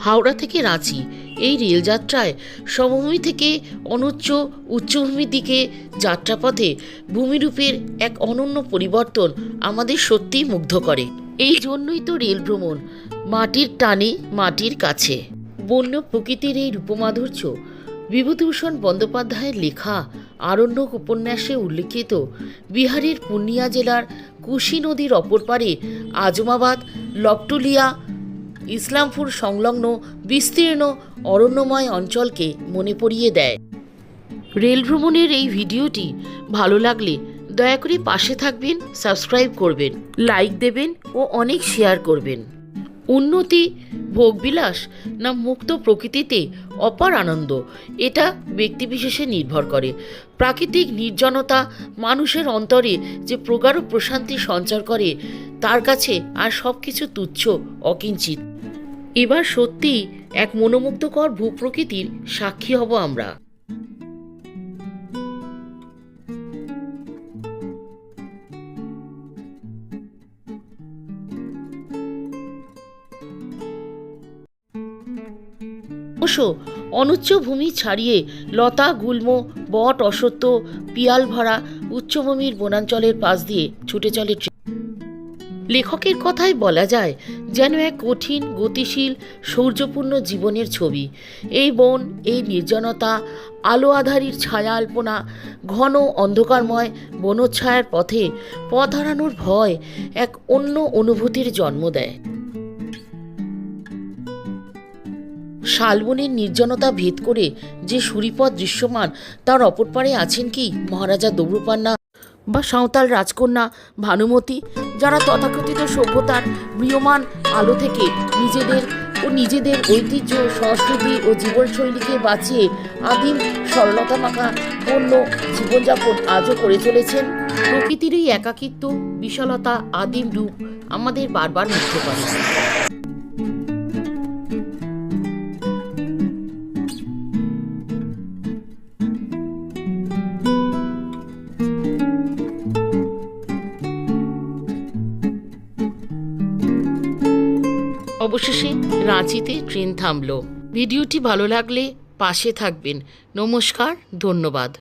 হাওড়া থেকে রাঁচি। এই রেলযাত্রায় সমভূমি থেকে অনুচ্চ, উচ্চভূমির দিকে যাত্রাপথে ভূমিরূপের এক অনন্য পরিবর্তন আমাদের সত্যিই মুগ্ধ করে। এই জন্যই তো রেল ভ্রমণ, মাটির টানে মাটির কাছে। বন্য প্রকৃতির এই রূপমাধুর্য, বিভূতিভূষণ বন্দ্যোপাধ্যায়ের লেখা আরণ্যক উপন্যাসে উল্লিখিত বিহারের পূর্ণিয়া জেলার কুশি নদীর অপর পারে আজমাবাদ, লপটুলিয়া ইসলামপুর সংলগ্ন বিস্তীর্ণ অরণ্যময় অঞ্চলকে মনে পড়িয়ে দেয়। রেল ভ্রমণের এই ভিডিওটি ভালো লাগলে দয়া করে পাশে থাকবেন, সাবস্ক্রাইব করবেন, লাইক দেবেন ও অনেক শেয়ার করবেন। উন্নতি, ভোগবিলাস না মুক্ত প্রকৃতিতে অপার আনন্দ, এটা ব্যক্তিবিশেষে নির্ভর করে। প্রাকৃতিক নির্জনতা মানুষের অন্তরে যে প্রগাঢ় প্রশান্তি সঞ্চার করে তার কাছে আর সব কিছু তুচ্ছ, অকিঞ্চিত। এবার সত্যি এক মনোমুগ্ধকর ভূপ্রকৃতির সাক্ষী হব আমরা। অবশ্য অনুচ্চ ভূমি ছাড়িয়ে লতা, গুল্ম, বট অসত্য পিয়াল ভরা উচ্চভূমির বনাঞ্চলের পাশ দিয়ে ছুটে চলে ট্রেন লেখকের কথাই বলা যায় যেন এক কঠিন, গতিশীল, সৌর্যপূর্ণ জীবনের ছবি। এই বন, এই নির্জনতা আলো আধারির ছায়া আলপনা ঘন অন্ধকারময় বনচ্ছায়ার পথে পথ হারানোর ভয় এক অন্য অনুভূতির জন্ম দেয়। শালবনের নির্জনতা ভেদ করে যে সুরিপথ দৃশ্যমান তার অপর পারে আছেন কি মহারাজা দৌড়পান্না বা সাঁওতাল রাজকন্যা ভানুমতি, যারা তথাকথিত সভ্যতার ম্রিয়মান আলো থেকে নিজেদের ও নিজেদের ঐতিহ্য, সংস্কৃতি ও জীবনশৈলীকে বাঁচিয়ে আদিম সরলতা মাখা বন্য জীবনযাপন আজও করে চলেছেন। প্রকৃতির এই একাকিত্ব, বিশালতা, আদিম রূপ আমাদের বারবার মুগ্ধ করে। অবশেষে রাঁচিতে ট্রেন থামলো। ভিডিওটি ভালো লাগলে পাশে থাকবেন। নমস্কার ধন্যবাদ।